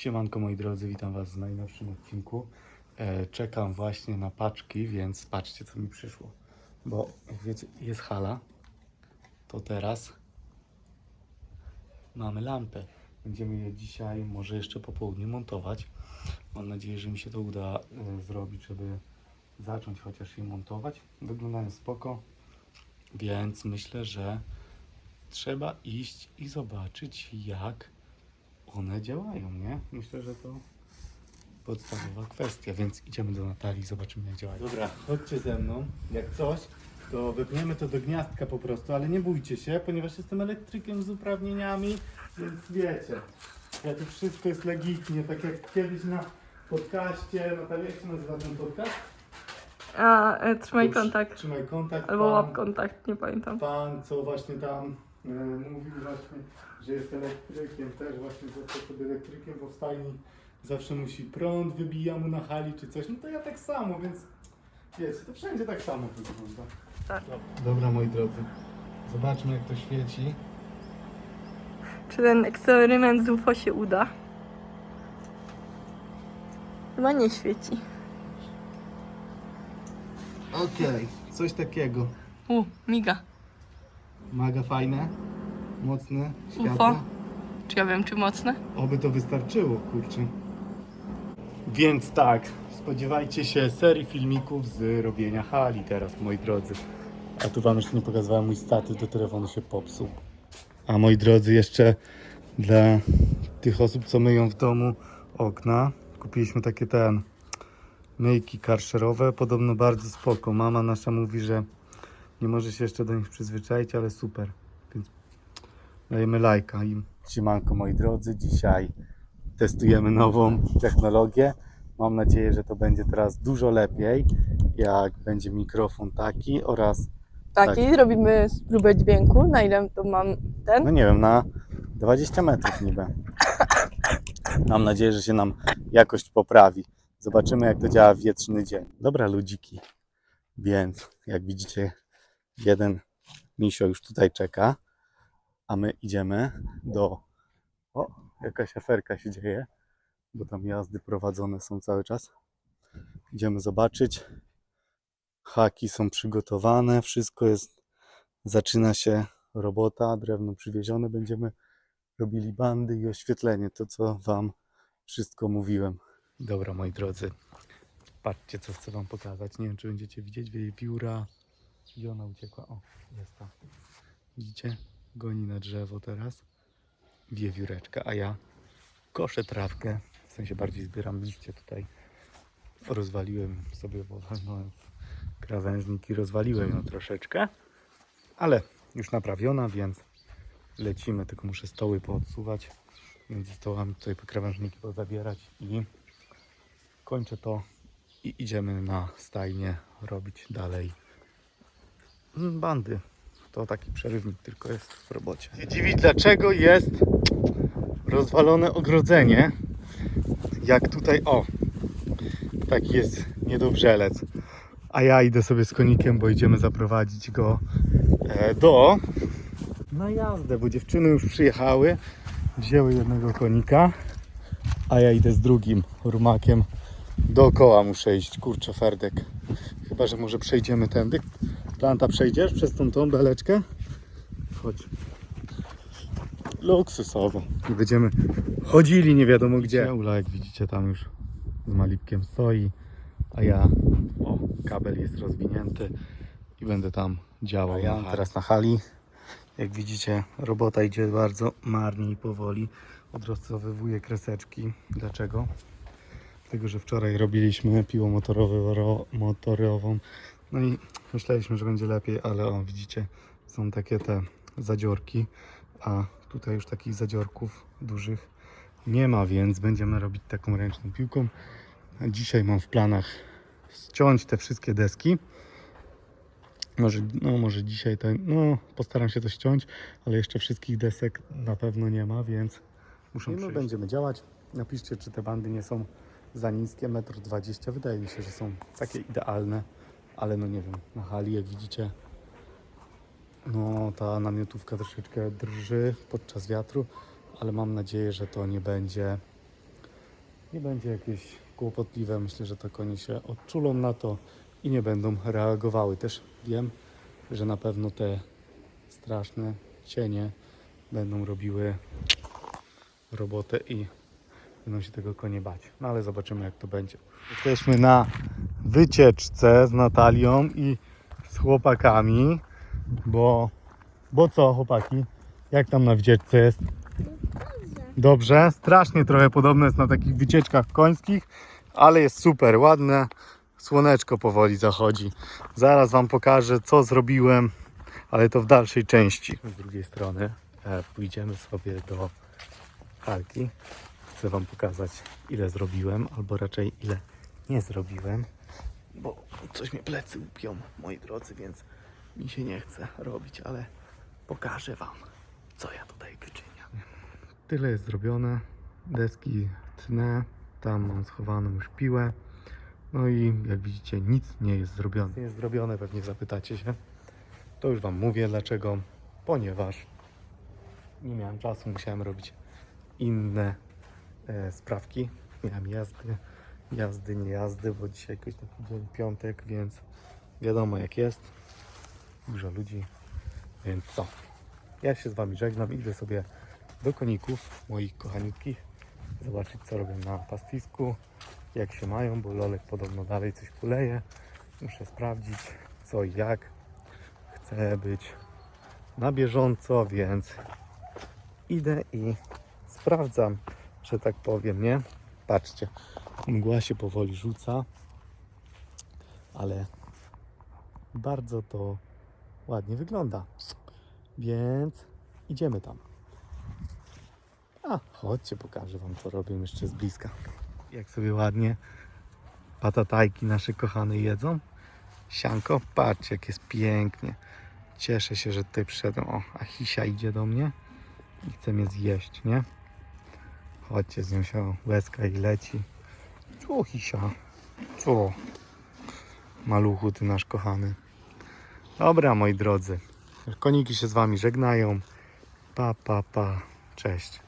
Siemanko moi drodzy, witam was w najnowszym odcinku. E, czekam właśnie na paczki, więc patrzcie co mi przyszło. Bo jak wiecie, jest hala, to teraz mamy lampę. Będziemy je dzisiaj, może jeszcze po południu montować. Mam nadzieję, że mi się to uda e, zrobić, żeby zacząć chociaż je montować. Wyglądają spoko, więc myślę, że trzeba iść i zobaczyć jak one działają, nie? Myślę, że to podstawowa kwestia, więc idziemy do Natalii i zobaczymy jak działają. Dobra, chodźcie ze mną. Jak coś, to wypniemy to do gniazdka po prostu, ale nie bójcie się, ponieważ jestem elektrykiem z uprawnieniami, więc wiecie, ja to wszystko jest legitnie, tak jak kiedyś na podcaście, Natalia, jak się nazywa ten podcast? A, e, trzymaj kontakt. Trzymaj kontakt. Albo pan- łap kontakt, nie pamiętam. Pan, co właśnie tam mówił właśnie, że jest elektrykiem, też właśnie został sobie elektrykiem, bo w stajni zawsze musi prąd, wybija mu na hali czy coś, no to ja tak samo, więc wiecie, to wszędzie tak samo wygląda. Tak. Dobra moi drodzy, zobaczmy jak to świeci. Czy ten eksperyment z UFO się uda? Chyba nie świeci. Okej, coś takiego. U, miga. Maga fajne, mocne, UFO. Czy ja wiem, czy mocne? Oby to wystarczyło, kurczę. Więc tak, spodziewajcie się serii filmików z robienia hali teraz, moi drodzy. A tu wam jeszcze nie pokazywałem, mój statyw do telefonu się popsuł. A moi drodzy, jeszcze dla tych osób, co myją w domu okna, kupiliśmy takie ten myjki karszerowe, podobno bardzo spoko. Mama nasza mówi, że nie może się jeszcze do nich przyzwyczaić, ale super. Więc dajemy lajka im. Siemanko moi drodzy, dzisiaj testujemy nową technologię. Mam nadzieję, że to będzie teraz dużo lepiej, jak będzie mikrofon taki oraz, Taki, robimy próbę dźwięku. Na ile to mam ten? no nie wiem, na 20 metrów niby. Mam nadzieję, że się nam jakość poprawi. Zobaczymy, jak to działa w wietrzny dzień. Dobra, ludziki. Więc, jak widzicie, jeden misio już tutaj czeka, a my idziemy do... O, jakaś aferka się dzieje, bo tam jazdy prowadzone są cały czas. Idziemy zobaczyć. Haki są przygotowane, wszystko jest... Zaczyna się robota, drewno przywiezione, będziemy robili bandy i oświetlenie, to co Wam wszystko mówiłem. Dobra, moi drodzy, patrzcie co chcę Wam pokazać. Nie wiem, czy będziecie widzieć, wiewióra. Gdzie ona uciekła? O, jest ta. Widzicie? Goni na drzewo teraz. Wiewióreczka, a ja koszę trawkę. W sensie bardziej zbieram liście tutaj. Rozwaliłem sobie, bo krawężnik i rozwaliłem ją troszeczkę. Ale już naprawiona, więc lecimy. Tylko muszę stoły poodsuwać. Między stołami tutaj krawężniki pozabierać i kończę to i idziemy na stajnię robić dalej bandy. To taki przerywnik tylko jest w robocie. Dziwić dlaczego jest rozwalone ogrodzenie. Jak tutaj, o, taki jest niedobrzelec. A ja idę sobie z konikiem, bo idziemy zaprowadzić go e, do na jazdę, bo dziewczyny już przyjechały, wzięły jednego konika, a ja idę z drugim rumakiem. Dookoła muszę iść, kurczę Ferdek. Chyba, że może przejdziemy tędy. Planta przejdziesz przez tą tą beleczkę? Chodź. Luksusowo. I będziemy chodzili nie wiadomo gdzie. Ula, jak widzicie, tam już z malipkiem stoi, a ja, o, kabel jest rozwinięty i będę tam działał. Ja teraz na hali. Jak widzicie, robota idzie bardzo marnie i powoli. Odrostowywuję kreseczki. Dlaczego? Dlatego, że wczoraj robiliśmy piłą motorową. No i myśleliśmy, że będzie lepiej, ale o, widzicie, są takie te zadziorki, a tutaj już takich zadziorków dużych nie ma, więc będziemy robić taką ręczną piłką. Dzisiaj mam w planach ściąć te wszystkie deski. Może, no może dzisiaj to, no postaram się to ściąć, ale jeszcze wszystkich desek na pewno nie ma, więc muszę my będziemy działać. Napiszcie, czy te bandy nie są za niskie, 1,20 m. Wydaje mi się, że są takie idealne, ale no nie wiem, na hali jak widzicie, no ta namiotówka troszeczkę drży podczas wiatru, ale mam nadzieję, że to nie będzie nie będzie jakieś kłopotliwe. Myślę, że to konie się odczulą na to i nie będą reagowały. Też wiem, że na pewno te straszne cienie będą robiły robotę i będą się tego konie bać. No ale zobaczymy jak to będzie. Jesteśmy na wycieczce z Natalią i z chłopakami, bo, bo co chłopaki? Jak tam na wycieczce jest? Dobrze, strasznie trochę podobne jest na takich wycieczkach końskich, ale jest super, ładne. Słoneczko powoli zachodzi. Zaraz Wam pokażę, co zrobiłem, ale to w dalszej części. Z drugiej strony e, pójdziemy sobie do halki. Chcę Wam pokazać, ile zrobiłem, albo raczej ile nie zrobiłem, bo coś mnie plecy upią, moi drodzy, więc mi się nie chce robić, ale pokażę Wam, co ja tutaj wyczyniam. Tyle jest zrobione. Deski tnę, tam mam schowaną już piłę. No i jak widzicie, nic nie jest zrobione. Nie jest zrobione, pewnie zapytacie się. To już Wam mówię dlaczego. Ponieważ nie miałem czasu, musiałem robić inne sprawki. Miałem jazdy, jazdy, nie jazdy, bo dzisiaj jakoś taki dzień piątek, więc wiadomo jak jest. Dużo ludzi, więc co? Ja się z Wami żegnam, idę sobie do koników moich kochaniutkich, zobaczyć co robią na pastwisku, jak się mają, bo Lolek podobno dalej coś kuleje. Muszę sprawdzić co i jak. Chcę być na bieżąco, więc idę i sprawdzam, że tak powiem, nie? Patrzcie, mgła się powoli rzuca, ale bardzo to ładnie wygląda. Więc idziemy tam. A, chodźcie, pokażę Wam, co robię jeszcze z bliska. Jak sobie ładnie patatajki nasze kochane jedzą. Sianko, patrzcie, jak jest pięknie. Cieszę się, że tutaj przyszedłem. O, a Hisia idzie do mnie i chce mnie zjeść, nie? Chodźcie, z nią się łezka i leci. Co, Hisia? Co? Maluchu, ty nasz kochany. Dobra, moi drodzy. Koniki się z Wami żegnają. Pa, pa, pa. Cześć.